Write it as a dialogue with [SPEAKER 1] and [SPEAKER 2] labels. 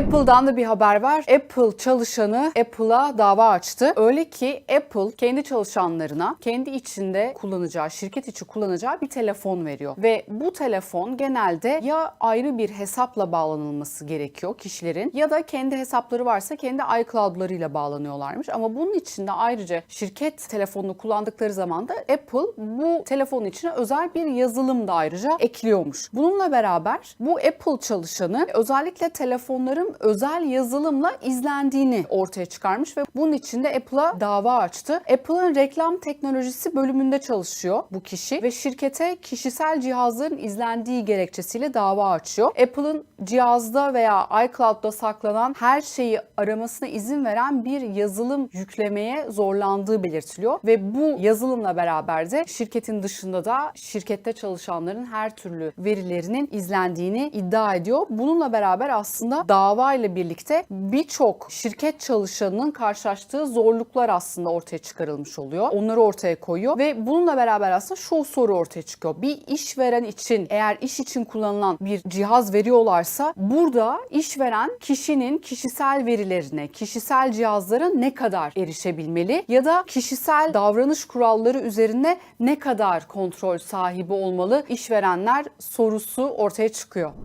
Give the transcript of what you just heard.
[SPEAKER 1] Apple'dan da bir haber var. Apple çalışanı Apple'a dava açtı. Öyle ki Apple kendi çalışanlarına kendi içinde kullanacağı, şirket içi kullanacağı bir telefon veriyor. Ve bu telefon genelde ya ayrı bir hesapla bağlanılması gerekiyor kişilerin ya da kendi hesapları varsa kendi iCloud'larıyla bağlanıyorlarmış. Ama bunun için de ayrıca şirket telefonunu kullandıkları zaman da Apple bu telefonun içine özel bir yazılım da ayrıca ekliyormuş. Bununla beraber bu Apple çalışanı özellikle telefonların özel yazılımla izlendiğini ortaya çıkarmış ve bunun için de Apple'a dava açtı. Apple'ın reklam teknolojisi bölümünde çalışıyor bu kişi ve şirkete kişisel cihazların izlendiği gerekçesiyle dava açıyor. Apple'ın cihazda veya iCloud'da saklanan her şeyi aramasına izin veren bir yazılım yüklemeye zorlandığı belirtiliyor ve bu yazılımla beraber de şirketin dışında da şirkette çalışanların her türlü verilerinin izlendiğini iddia ediyor. Bununla beraber aslında dava ile birlikte birçok şirket çalışanının karşılaştığı zorluklar aslında ortaya çıkarılmış oluyor. Onları ortaya koyuyor ve bununla beraber aslında şu soru ortaya çıkıyor. Bir işveren için eğer iş için kullanılan bir cihaz veriyorlarsa burada işveren kişinin kişisel verilerine, kişisel cihazlara ne kadar erişebilmeli ya da kişisel davranış kuralları üzerine ne kadar kontrol sahibi olmalı işverenler sorusu ortaya çıkıyor.